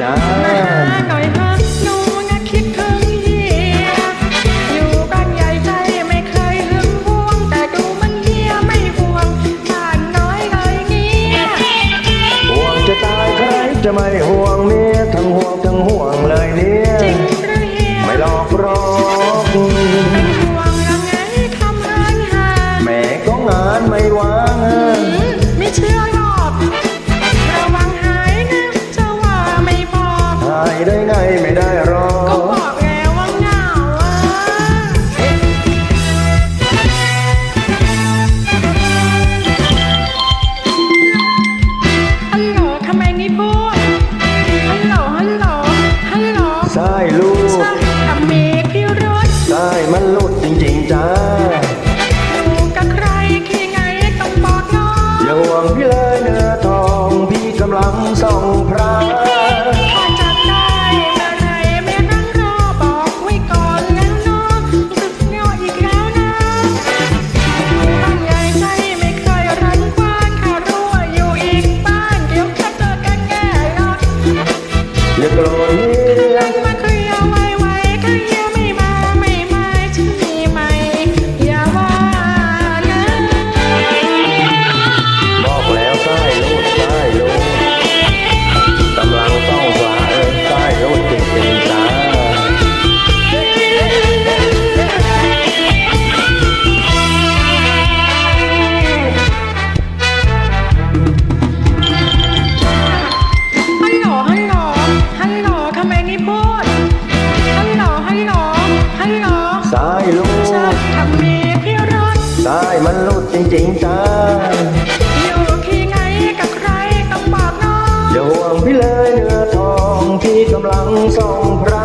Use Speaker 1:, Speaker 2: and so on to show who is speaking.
Speaker 1: หน่อยฮะหนูน่ะคิดถึงเฮียอยู่บ้านใหญ่ใจไม่เคยหึงหวง แต่ดูมันเฮียไม่ห่วงบ้านน้อยเลยเงี้ย
Speaker 2: ห่วงจะตายใครจะไม่ห่วงเมียทั้งห่วงทั้งห่วงเลยเนี่ย ได้ไงไม่ได้หรอ
Speaker 1: ก็
Speaker 2: ก
Speaker 1: บอกแล้วว่าเหงาอะฮัลโหลทำไมไม่พูดฮัลโหลฮัลโหลฮัลโหล
Speaker 2: สายลูก
Speaker 1: ช่างทำเมฆพิรุษ
Speaker 2: สายมันหลุด
Speaker 1: อย่
Speaker 2: สายลู
Speaker 1: ฉัน
Speaker 2: ด
Speaker 1: ทำมีพิรุษ
Speaker 2: สายมันหลุดจริงๆจ้า
Speaker 1: อยู่ที่ไหนกับใครต้องบอกน้อง
Speaker 2: อย่าห่วงพี่เลยเนื้อทองพี่กำลังส่องพระ